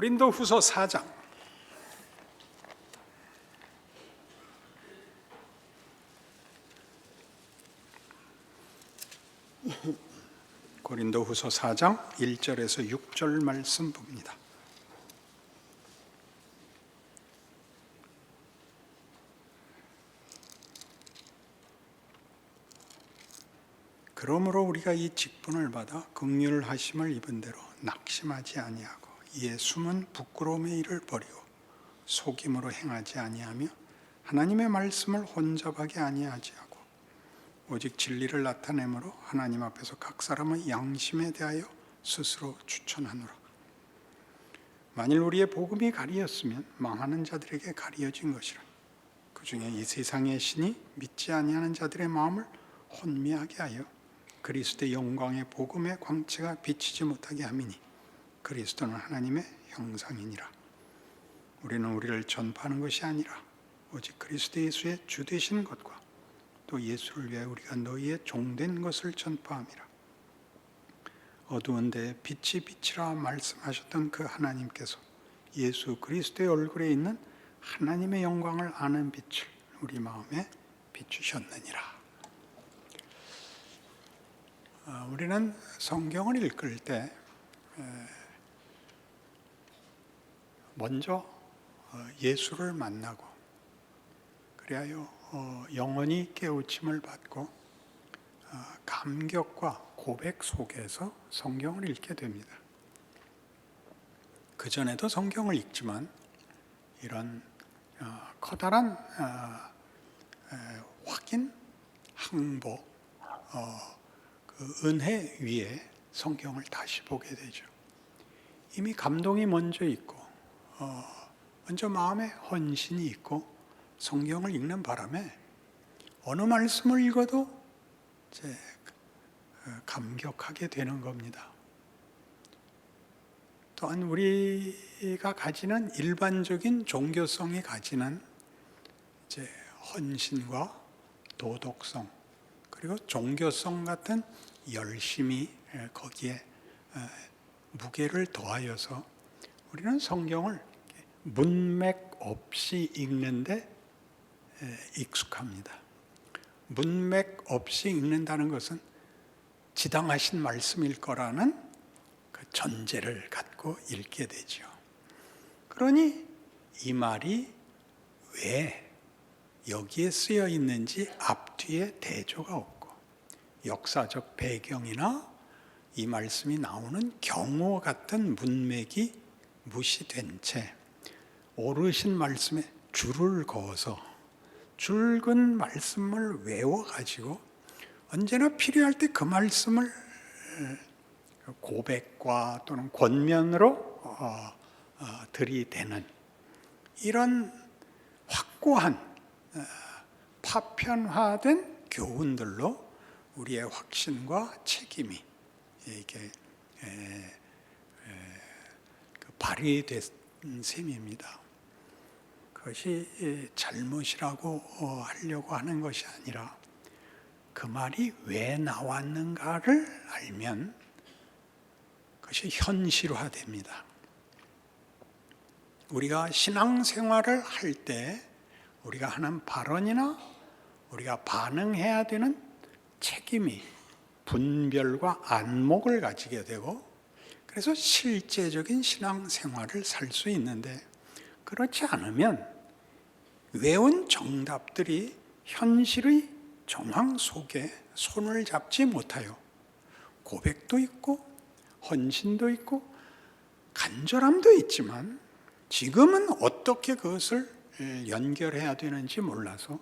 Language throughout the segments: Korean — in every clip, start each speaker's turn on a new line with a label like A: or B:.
A: 고린도 후서 4장 고린도 후서 4장 1절에서 6절 말씀 봅니다. 그러므로 우리가 이 직분을 받아 긍휼 하심을 입은 대로 낙심하지 아니하고 이에 숨은 부끄러움의 일을 버리고 속임으로 행하지 아니하며 하나님의 말씀을 혼잡하게 아니하지 하고 오직 진리를 나타내므로 하나님 앞에서 각 사람의 양심에 대하여 스스로 추천하노라. 만일 우리의 복음이 가리었으면 망하는 자들에게 가리어진 것이라. 그 중에 이 세상의 신이 믿지 아니하는 자들의 마음을 혼미하게 하여 그리스도의 영광의 복음의 광채가 비치지 못하게 함이니 그리스도는 하나님의 형상이니라. 우리는 우리를 전파하는 것이 아니라 오직 그리스도 예수의 주 되신 것과 또 예수를 위해 우리가 너희의 종된 것을 전파함이라. 어두운데 빛이 빛이라 말씀하셨던 그 하나님께서 예수 그리스도의 얼굴에 있는 하나님의 영광을 아는 빛을 우리 마음에 비추셨느니라. 어, 우리는 성경을 읽을 때 먼저 어, 예수를 만나고 그리하여 어, 영원히 깨우침을 받고 감격과 고백 속에서 성경을 읽게 됩니다. 그 전에도 성경을 읽지만 이런 커다란 확인, 항복, 그 은혜 위에 성경을 다시 보게 되죠. 이미 감동이 먼저 있고, 어, 먼저 마음에 헌신이 있고, 성경을 읽는 바람에 어느 말씀을 읽어도 이제 감격하게 되는 겁니다. 또한 우리가 가지는 일반적인 종교성이 가지는 이제 헌신과 도덕성 그리고 종교성 같은 열심히 거기에 무게를 더하여서 우리는 성경을 문맥 없이 읽는데 익숙합니다. 문맥 없이 읽는다는 것은 지당하신 말씀일 거라는 그 전제를 갖고 읽게 되죠. 그러니 이 말이 왜 여기에 쓰여 있는지 앞뒤에 대조가 없고 역사적 배경이나 이 말씀이 나오는 경우 같은 문맥이 무시된 채 오르신 말씀에 줄을 그어서 줄근 말씀을 외워 가지고 언제나 필요할 때 그 말씀을 고백과 또는 권면으로 어, 어, 들이대는 이런 확고한 어, 파편화된 교훈들로 우리의 확신과 책임이 이게 그 발휘된 셈입니다. 그것이 잘못이라고 하려고 하는 것이 아니라 그 말이 왜 나왔는가를 알면 그것이 현실화됩니다. 우리가 신앙생활을 할 때 우리가 하는 발언이나 우리가 반응해야 되는 책임이 분별과 안목을 가지게 되고 그래서 실제적인 신앙생활을 살 수 있는데 그렇지 않으면 외운 정답들이 현실의 정황 속에 손을 잡지 못하여 고백도 있고 헌신도 있고 간절함도 있지만 지금은 어떻게 그것을 연결해야 되는지 몰라서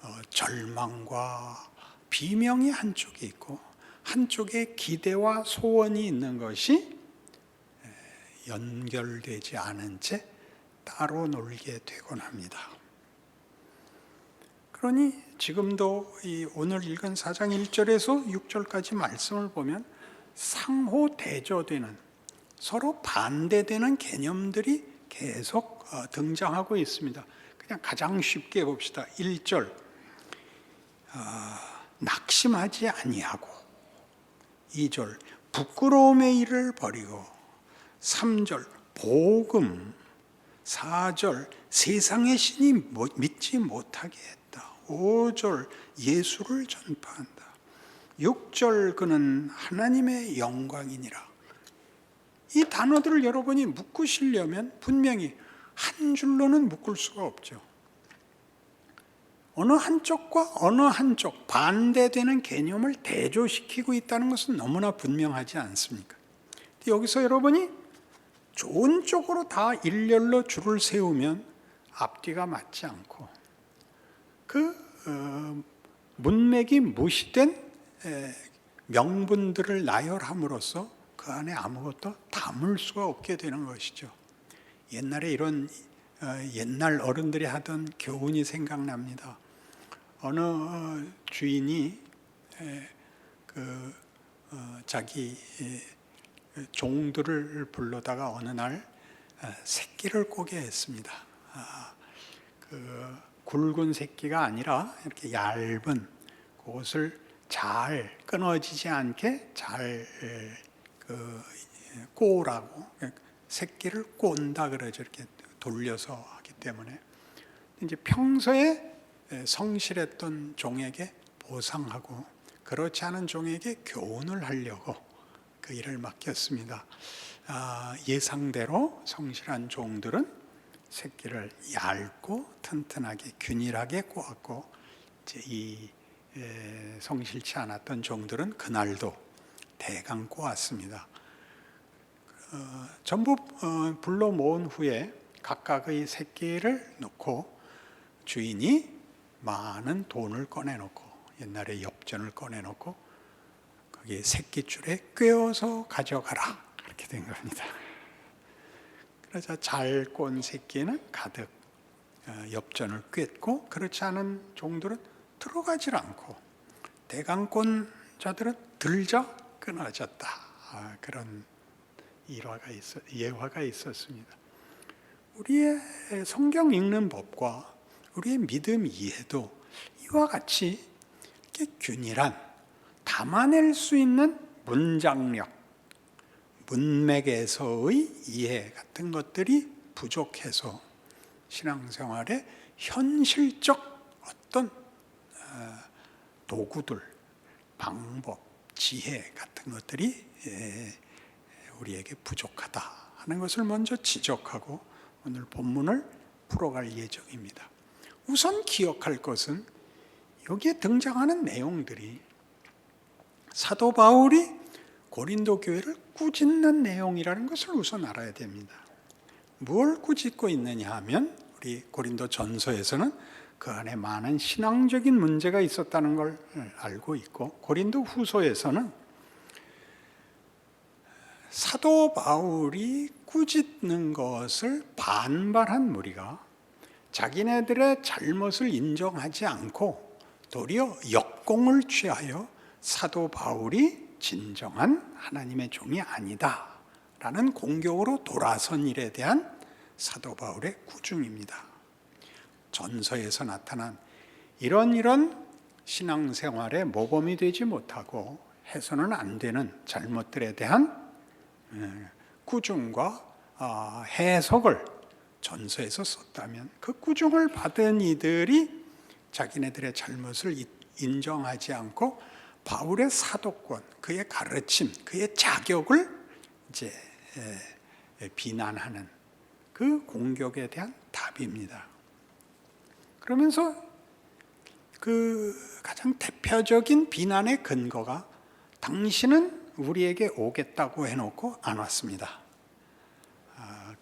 A: 어, 절망과 비명이 한쪽에 있고 한쪽에 기대와 소원이 있는 것이 연결되지 않은 채 따로 놀게 되곤 합니다. 그러니 지금도 이 오늘 읽은 4장 1절에서 6절까지 말씀을 보면 상호 대조되는 서로 반대되는 개념들이 계속 어, 등장하고 있습니다. 그냥 가장 쉽게 봅시다. 1절 아, 낙심하지 아니하고 2절 부끄러움의 일을 버리고 3절 복음 4절 세상의 신이 못- 믿지 못하게 했다. 5절 예수를 전파한다. 6절 그는 하나님의 영광이니라. 이 단어들을 여러분이 묶으시려면 분명히 한 줄로는 묶을 수가 없죠. 어느 한쪽과 어느 한쪽 반대되는 개념을 대조시키고 있다는 것은 너무나 분명하지 않습니까? 여기서 여러분이 좋은 쪽으로 다 일렬로 줄을 세우면 앞뒤가 맞지 않고 그 어, 문맥이 무시된 에, 명분들을 나열함으로써 그 안에 아무것도 담을 수가 없게 되는 것이죠. 옛날에 이런 어, 옛날 어른들이 하던 교훈이 생각납니다. 어느 어, 주인이 에, 그 어, 자기 에, 종들을 불러다가 어느 날 어, 새끼를 꼬게 했습니다. 아, 그 굵은 새끼가 아니라 이렇게 얇은 그것을 잘 끊어지지 않게 잘 그 꼬라고 새끼를 꼰다 그러죠. 이렇게 돌려서 하기 때문에 이제 평소에 성실했던 종에게 보상하고 그렇지 않은 종에게 교훈을 하려고 그 일을 맡겼습니다. 아, 예상대로 성실한 종들은 새끼를 얇고 튼튼하게 균일하게 꼬았고 이 에, 성실치 않았던 종들은 그날도 대강 꼬았습니다. 어, 전부 어, 불러 모은 후에 각각의 새끼를 놓고 주인이 많은 돈을 꺼내놓고 옛날에 엽전을 꺼내놓고 거기에 새끼줄에 꿰어서 가져가라 그렇게 된 겁니다. 그러자 잘 꼰 새끼는 가득 어, 엽전을 꿰고 그렇지 않은 종들은 들어가질 않고 대강 꼰 자들은 들자 끊어졌다 아, 그런 일화가 있어 예화가 있었습니다. 우리의 성경 읽는 법과 우리의 믿음 이해도 이와 같이 균일한 담아낼 수 있는 문장력, 문맥에서의 이해 같은 것들이 부족해서 신앙생활에 현실적 어떤 어, 도구들, 방법, 지혜 같은 것들이 예, 우리에게 부족하다 하는 것을 먼저 지적하고 오늘 본문을 풀어갈 예정입니다. 우선 기억할 것은 여기에 등장하는 내용들이 사도 바울이 고린도 교회를 꾸짖는 내용이라는 것을 우선 알아야 됩니다. 무엇을 꾸짖고 있느냐 하면 우리 고린도 전서에서는 그 안에 많은 신앙적인 문제가 있었다는 걸 알고 있고 고린도 후서에서는 사도 바울이 꾸짖는 것을 반발한 무리가 자기네들의 잘못을 인정하지 않고 도리어 역공을 취하여 사도 바울이 진정한 하나님의 종이 아니다 라는 공격으로 돌아선 일에 대한 사도 바울의 구중입니다. 전서에서 나타난 이런 이런 신앙생활에 모범이 되지 못하고 해서는 안 되는 잘못들에 대한 꾸중과 아, 해석을 전서에서 썼다면 그 꾸중을 받은 이들이 자기네들의 잘못을 인정하지 않고 바울의 사도권, 그의 가르침, 그의 자격을 이제 비난하는 그 공격에 대한 답입니다. 그러면서 그 가장 대표적인 비난의 근거가 당신은 우리에게 오겠다고 해놓고 안 왔습니다.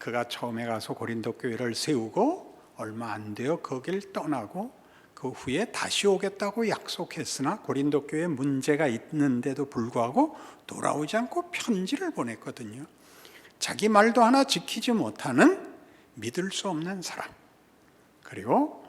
A: 아, 그가 처음에 가서 고린도 교회를 세우고 얼마 안 되어 거길 떠나고 그 후에 다시 오겠다고 약속했으나 고린도 교회에 문제가 있는데도 불구하고 돌아오지 않고 편지를 보냈거든요. 자기 말도 하나 지키지 못하는 믿을 수 없는 사람. 그리고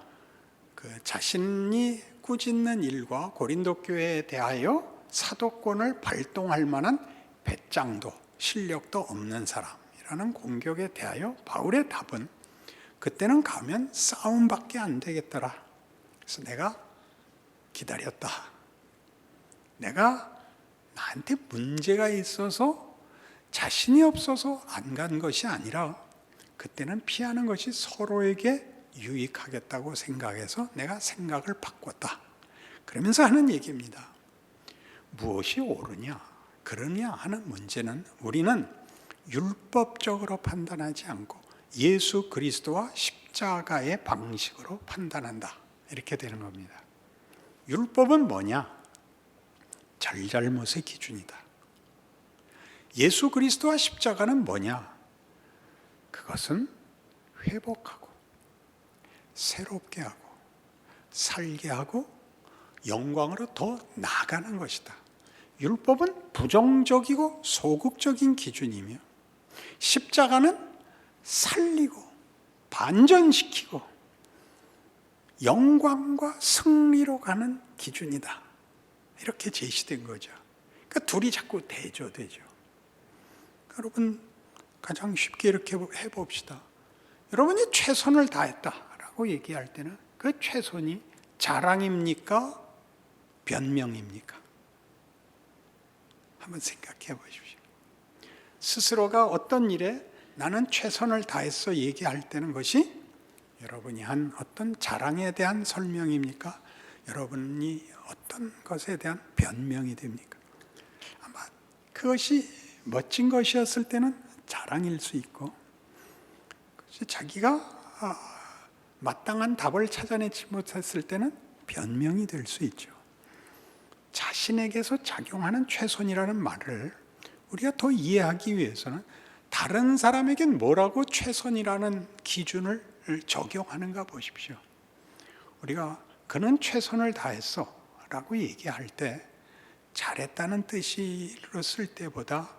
A: 그 자신이 꾸짖는 일과 고린도 교회에 대하여 사도권을 발동할 만한 배짱도 실력도 없는 사람 이라는 공격에 대하여 바울의 답은 그때는 가면 싸움밖에 안 되겠더라. 그래서 내가 기다렸다. 내가 나한테 문제가 있어서 자신이 없어서 안 간 것이 아니라 그때는 피하는 것이 서로에게 유익하겠다고 생각해서 내가 생각을 바꿨다. 그러면서 하는 얘기입니다. 무엇이 옳으냐, 그러냐 하는 문제는 우리는 율법적으로 판단하지 않고 예수 그리스도와 십자가의 방식으로 판단한다. 이렇게 되는 겁니다. 율법은 뭐냐? 잘잘못의 기준이다. 예수 그리스도와 십자가는 뭐냐? 그것은 회복하고 새롭게 하고 살게 하고 영광으로 더 나아가는 것이다. 율법은 부정적이고 소극적인 기준이며 십자가는 살리고 반전시키고 영광과 승리로 가는 기준이다. 이렇게 제시된 거죠. 그러니까 둘이 자꾸 대조되죠. 여러분 가장 쉽게 이렇게 해봅시다. 여러분이 최선을 다했다라고 얘기할 때는 그 최선이 자랑입니까? 변명입니까? 한번 생각해 보십시오. 스스로가 어떤 일에 나는 최선을 다했어 얘기할 때는 것이 여러분이 한 어떤 자랑에 대한 설명입니까? 여러분이 어떤 것에 대한 변명이 됩니까? 아마 그것이 멋진 것이었을 때는 자랑일 수 있고 자기가 아, 마땅한 답을 찾아내지 못했을 때는 변명이 될 수 있죠. 자신에게서 작용하는 최선이라는 말을 우리가 더 이해하기 위해서는 다른 사람에겐 뭐라고 최선이라는 기준을 적용하는가 보십시오. 우리가 그는 최선을 다했어 라고 얘기할 때 잘했다는 뜻으로 쓸 때보다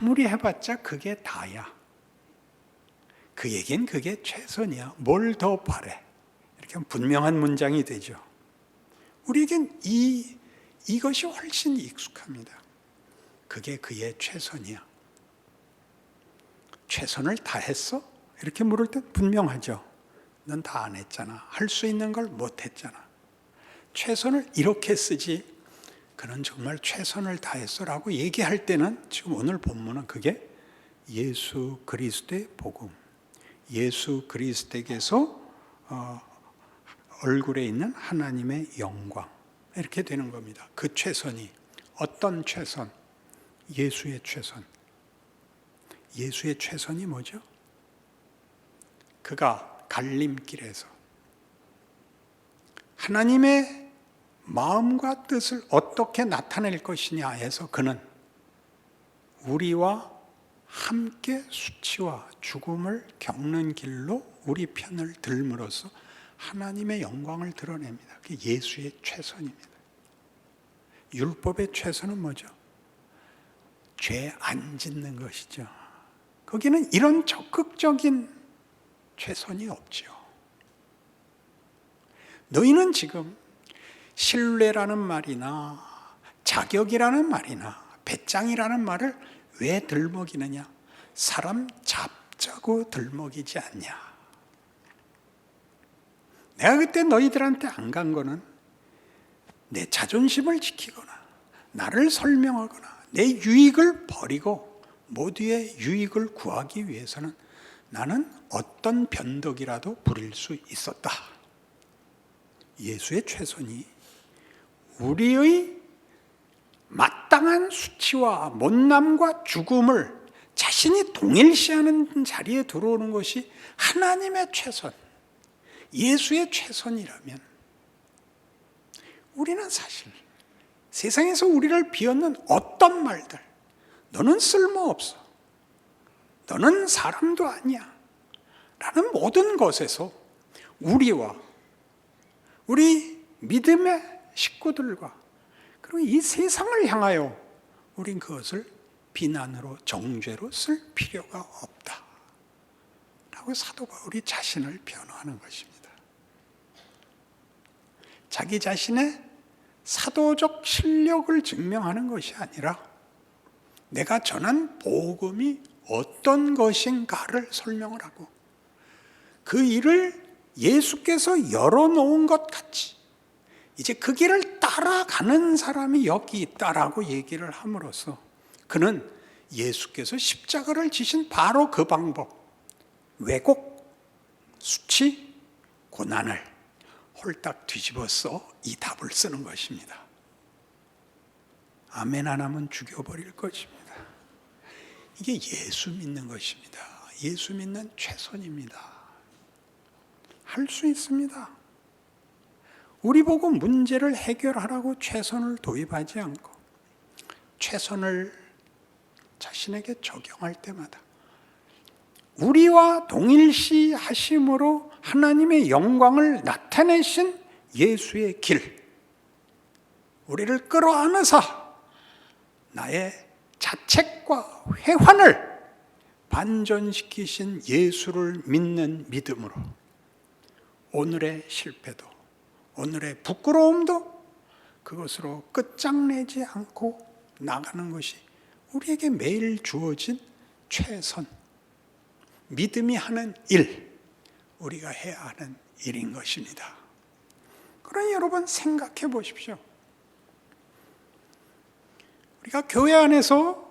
A: 아무리 해봤자 그게 다야. 그에겐 그게 최선이야. 뭘 더 바래? 이렇게 분명한 문장이 되죠. 우리에겐 이, 이것이 훨씬 익숙합니다. 그게 그의 최선이야. 최선을 다했어? 이렇게 물을 때 분명하죠. 넌 다 안 했잖아. 할 수 있는 걸 못 했잖아. 최선을 이렇게 쓰지. 그는 정말 최선을 다했어라고 얘기할 때는 지금 오늘 본문은 그게 예수 그리스도의 복음, 예수 그리스도에게서 어, 얼굴에 있는 하나님의 영광 이렇게 되는 겁니다. 그 최선이 어떤 최선? 예수의 최선. 예수의 최선이 뭐죠? 그가 갈림길에서 하나님의 마음과 뜻을 어떻게 나타낼 것이냐 해서 그는 우리와 함께 수치와 죽음을 겪는 길로 우리 편을 들므로써 하나님의 영광을 드러냅니다. 그게 예수의 최선입니다. 율법의 최선은 뭐죠? 죄 안 짓는 것이죠. 거기는 이런 적극적인 최선이 없죠. 너희는 지금 신뢰라는 말이나 자격이라는 말이나 배짱이라는 말을 왜 들먹이느냐? 사람 잡자고 들먹이지 않냐? 내가 그때 너희들한테 안 간 거는 내 자존심을 지키거나 나를 설명하거나 내 유익을 버리고 모두의 유익을 구하기 위해서는 나는 어떤 변덕이라도 부릴 수 있었다. 예수의 최선이 우리의 마땅한 수치와 못남과 죽음을 자신이 동일시하는 자리에 들어오는 것이 하나님의 최선, 예수의 최선이라면 우리는 사실 세상에서 우리를 비웃는 어떤 말들, 너는 쓸모없어. 너는 사람도 아니야. 라는 모든 것에서 우리와 우리 믿음의 식구들과 그리고 이 세상을 향하여 우린 그것을 비난으로 정죄로 쓸 필요가 없다. 라고 사도 바울이 자신을 변호하는 것입니다. 자기 자신의 사도적 실력을 증명하는 것이 아니라 내가 전한 복음이 어떤 것인가를 설명을 하고 그 일을 예수께서 열어놓은 것 같이 이제 그 길을 따라가는 사람이 여기 있다라고 얘기를 함으로써 그는 예수께서 십자가를 지신 바로 그 방법, 왜곡, 수치, 고난을 홀딱 뒤집어서 이 답을 쓰는 것입니다. 아멘 안 하면 죽여버릴 것입니다. 이게 예수 믿는 것입니다. 예수 믿는 최선입니다. 할 수 있습니다. 우리 보고 문제를 해결하라고 최선을 도입하지 않고 최선을 자신에게 적용할 때마다 우리와 동일시 하심으로 하나님의 영광을 나타내신 예수의 길, 우리를 끌어안으사 나의 자책과 회환을 반전시키신 예수를 믿는 믿음으로 오늘의 실패도 오늘의 부끄러움도 그것으로 끝장내지 않고 나가는 것이 우리에게 매일 주어진 최선 믿음이 하는 일 우리가 해야 하는 일인 것입니다. 그러니 여러분 생각해 보십시오. 우리가 교회 안에서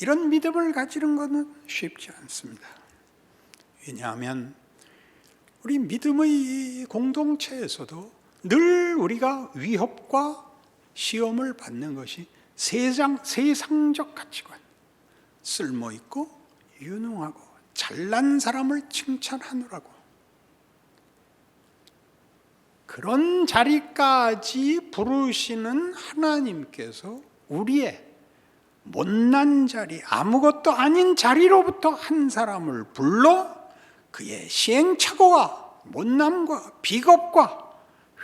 A: 이런 믿음을 가지는 것은 쉽지 않습니다. 왜냐하면 우리 믿음의 공동체에서도 늘 우리가 위협과 시험을 받는 것이 세상, 세상적 가치관, 쓸모 있고 유능하고 잘난 사람을 칭찬하느라고. 그런 자리까지 부르시는 하나님께서 우리의 못난 자리, 아무것도 아닌 자리로부터 한 사람을 불러 그의 시행착오와 못남과 비겁과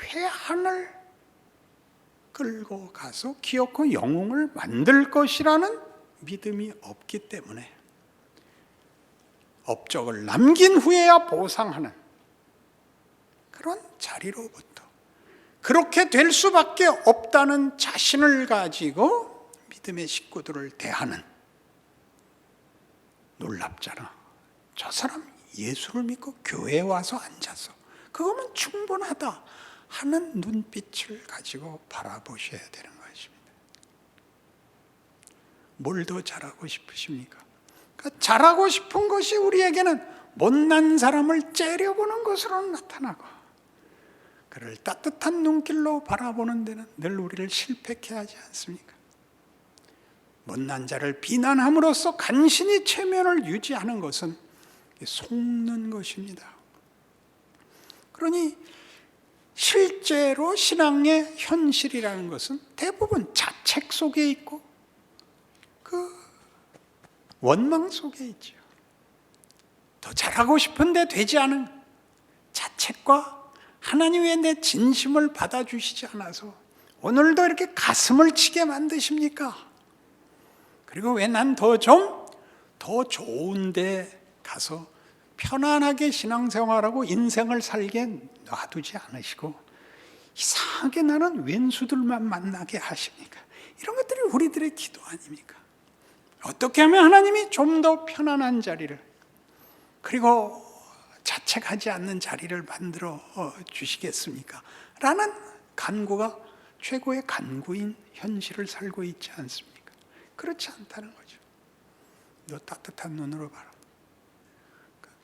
A: 회한을 끌고 가서 기어코 영웅을 만들 것이라는 믿음이 없기 때문에 업적을 남긴 후에야 보상하는 그런 자리로부터 그렇게 될 수밖에 없다는 자신을 가지고 믿음의 식구들을 대하는 놀랍잖아. 저 사람 예수를 믿고 교회에 와서 앉아서 그거면 충분하다 하는 눈빛을 가지고 바라보셔야 되는 것입니다. 뭘 더 잘하고 싶으십니까? 그러니까 잘하고 싶은 것이 우리에게는 못난 사람을 째려보는 것으로 나타나고 그를 따뜻한 눈길로 바라보는 데는 늘 우리를 실패케 하지 않습니까? 못난 자를 비난함으로써 간신히 체면을 유지하는 것은 속는 것입니다. 그러니 실제로 신앙의 현실이라는 것은 대부분 자책 속에 있고 그 원망 속에 있죠. 더 잘하고 싶은데 되지 않은 자책과 하나님 왜내 진심을 받아주시지 않아서 오늘도 이렇게 가슴을 치게 만드십니까? 그리고 왜 난 더 좀 더 좋은데 가서 편안하게 신앙생활하고 인생을 살게 놔두지 않으시고 이상하게 나는 왼수들만 만나게 하십니까? 이런 것들이 우리들의 기도 아닙니까? 어떻게 하면 하나님이 좀 더 편안한 자리를 그리고 자책하지 않는 자리를 만들어 주시겠습니까? 라는 간구가 최고의 간구인 현실을 살고 있지 않습니까? 그렇지 않다는 거죠. 너 따뜻한 눈으로 봐라.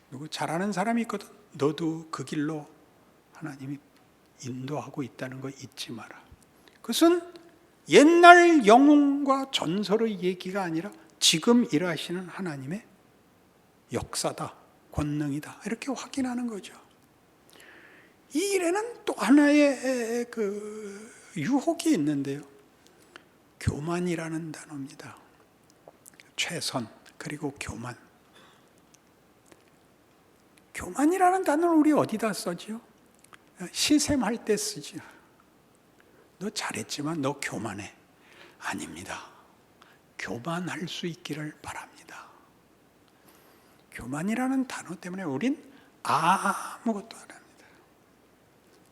A: 누구 잘하는 사람이 있거든. 너도 그 길로 하나님이 인도하고 있다는 거 잊지 마라. 그것은 옛날 영웅과 전설의 얘기가 아니라 지금 일하시는 하나님의 역사다, 권능이다. 이렇게 확인하는 거죠. 이 일에는 또 하나의 그 유혹이 있는데요. 교만이라는 단어입니다. 최선 그리고 교만. 교만이라는 단어를 우리 어디다 써지요? 시샘할 때 쓰지요. 너 잘했지만 너 교만해. 아닙니다. 교만할 수 있기를 바랍니다. 교만이라는 단어 때문에 우린 아무것도 안 합니다.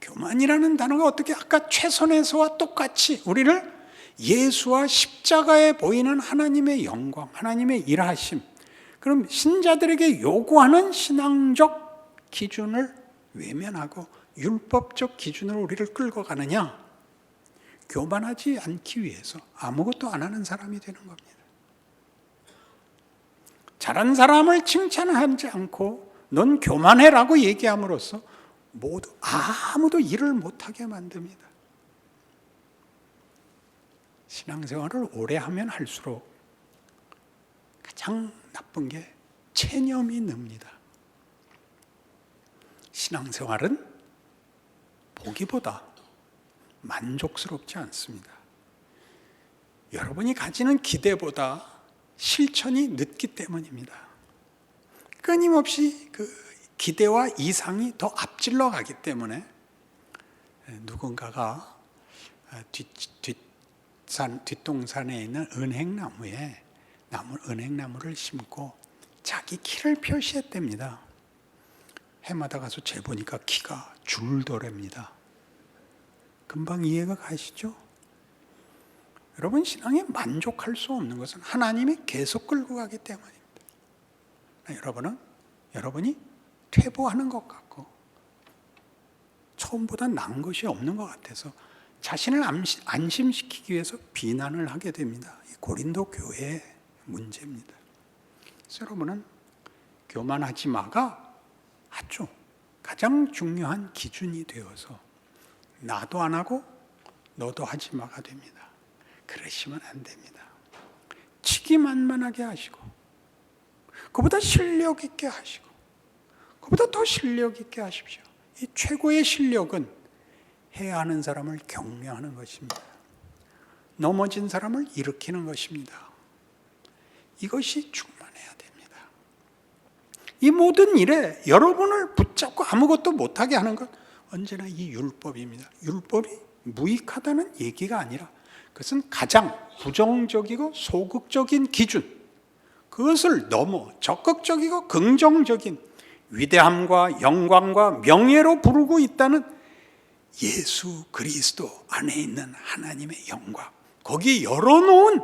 A: 교만이라는 단어가 어떻게 아까 최선에서와 똑같이 우리를 예수와 십자가에 보이는 하나님의 영광, 하나님의 일하심, 그럼 신자들에게 요구하는 신앙적 기준을 외면하고 율법적 기준으로 우리를 끌고 가느냐? 교만하지 않기 위해서 아무것도 안 하는 사람이 되는 겁니다. 잘한 사람을 칭찬하지 않고 넌 교만해라고 얘기함으로써 모두 아무도 일을 못하게 만듭니다. 신앙생활을 오래 하면 할수록 가장 나쁜 게 체념이 늡니다. 신앙생활은 보기보다 만족스럽지 않습니다. 여러분이 가지는 기대보다 실천이 늦기 때문입니다. 끊임없이 그 기대와 이상이 더 앞질러 가기 때문에 누군가가 뒷, 뒷산, 뒷동산에 있는 은행나무에 나무, 은행나무를 심고 자기 키를 표시했답니다. 해마다 가서 재보니까 키가 줄더랍니다. 금방 이해가 가시죠? 여러분 신앙에 만족할 수 없는 것은 하나님이 계속 끌고 가기 때문입니다. 여러분은 여러분이 퇴보하는 것 같고 처음보다 나은 것이 없는 것 같아서 자신을 안심시키기 위해서 비난을 하게 됩니다. 고린도 교회의 문제입니다. 여러분은 교만하지 마가 아주 가장 중요한 기준이 되어서 나도 안 하고 너도 하지 마가 됩니다. 그러시면 안 됩니다. 치기만만하게 하시고 그보다 실력 있게 하시고 그보다 더 실력 있게 하십시오. 이 최고의 실력은 해야 하는 사람을 격려하는 것입니다. 넘어진 사람을 일으키는 것입니다. 이것이 충만해야 됩니다. 이 모든 일에 여러분을 붙잡고 아무것도 못하게 하는 것 언제나 이 율법입니다. 율법이 무익하다는 얘기가 아니라 그것은 가장 부정적이고 소극적인 기준, 그것을 넘어 적극적이고 긍정적인 위대함과 영광과 명예로 부르고 있다는 예수 그리스도 안에 있는 하나님의 영광, 거기 열어놓은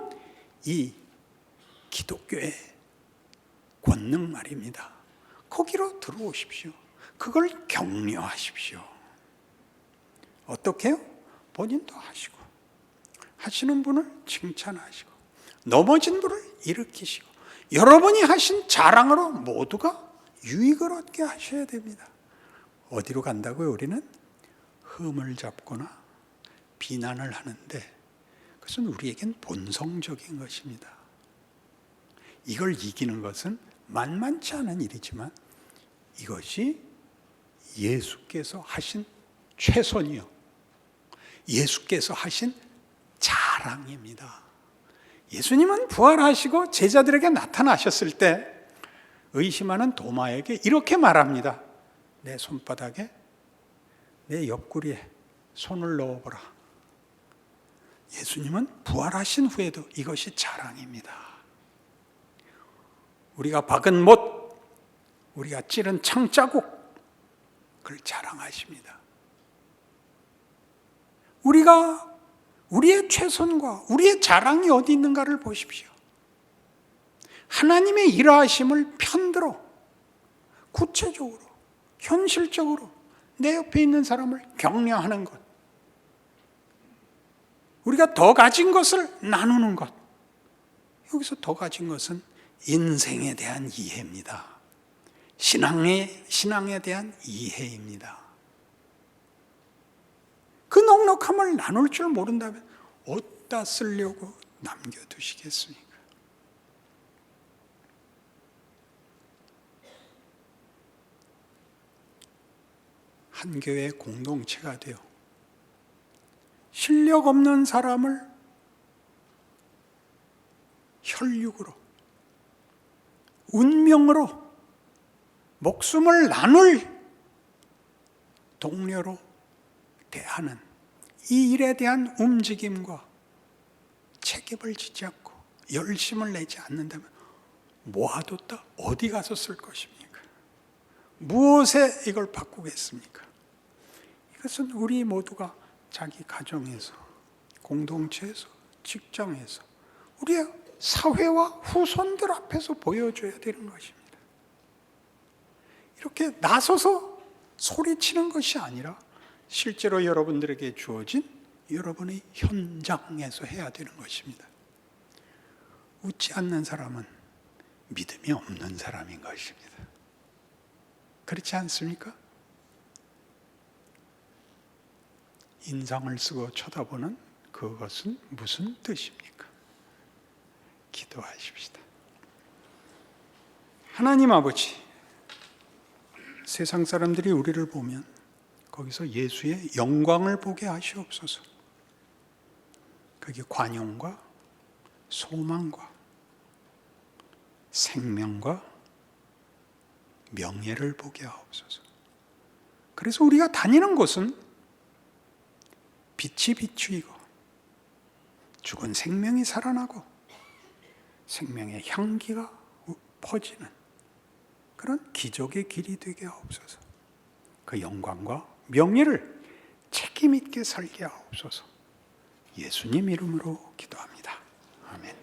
A: 이 기독교의 권능 말입니다. 거기로 들어오십시오. 그걸 격려하십시오. 어떻게 요 본인도 하시고, 하시는 분을 칭찬하시고, 넘어진 분을 일으키시고, 여러분이 하신 자랑으로 모두가 유익을 얻게 하셔야 됩니다. 어디로 간다고요, 우리는? 흠을 잡거나 비난을 하는데, 그것은 우리에겐 본성적인 것입니다. 이걸 이기는 것은 만만치 않은 일이지만 이것이 예수께서 하신 최선이요. 예수께서 하신 자랑입니다. 예수님은 부활하시고 제자들에게 나타나셨을 때 의심하는 도마에게 이렇게 말합니다. 내 손바닥에 내 옆구리에 손을 넣어보라. 예수님은 부활하신 후에도 이것이 자랑입니다. 우리가 박은 못, 우리가 찌른 창자국, 그걸 자랑하십니다. 우리가 우리의 최선과 우리의 자랑이 어디 있는가를 보십시오. 하나님의 일하심을 편들어 구체적으로, 현실적으로 내 옆에 있는 사람을 격려하는 것. 우리가 더 가진 것을 나누는 것. 여기서 더 가진 것은 인생에 대한 이해입니다. 신앙의, 신앙에 대한 이해입니다. 그 넉넉함을 나눌 줄 모른다면 어디다 쓰려고 남겨두시겠습니까? 한 교회 공동체가 되어 실력 없는 사람을 혈육으로 운명으로 목숨을 나눌 동료로 대 하는 이 일에 대한 움직임과 책임을 지지 않고 열심을 내지 않는다면 모아뒀다 어디 가서 쓸 것입니까? 무엇에 이걸 바꾸겠습니까? 이것은 우리 모두가 자기 가정에서, 공동체에서, 직장에서, 우리의 사회와 후손들 앞에서 보여줘야 되는 것입니다. 이렇게 나서서 소리치는 것이 아니라 실제로 여러분들에게 주어진 여러분의 현장에서 해야 되는 것입니다. 웃지 않는 사람은 믿음이 없는 사람인 것입니다. 그렇지 않습니까? 인상을 쓰고 쳐다보는 그것은 무슨 뜻입니까? 기도하십시다. 하나님 아버지, 세상 사람들이 우리를 보면 거기서 예수의 영광을 보게 하시옵소서. 그게 관용과 소망과 생명과 명예를 보게 하옵소서. 그래서 우리가 다니는 곳은 빛이 비추이고 죽은 생명이 살아나고 생명의 향기가 퍼지는 그런 기적의 길이 되게 하옵소서. 그 영광과 명예를 책임 있게 설계하옵소서. 예수님 이름으로 기도합니다. 아멘.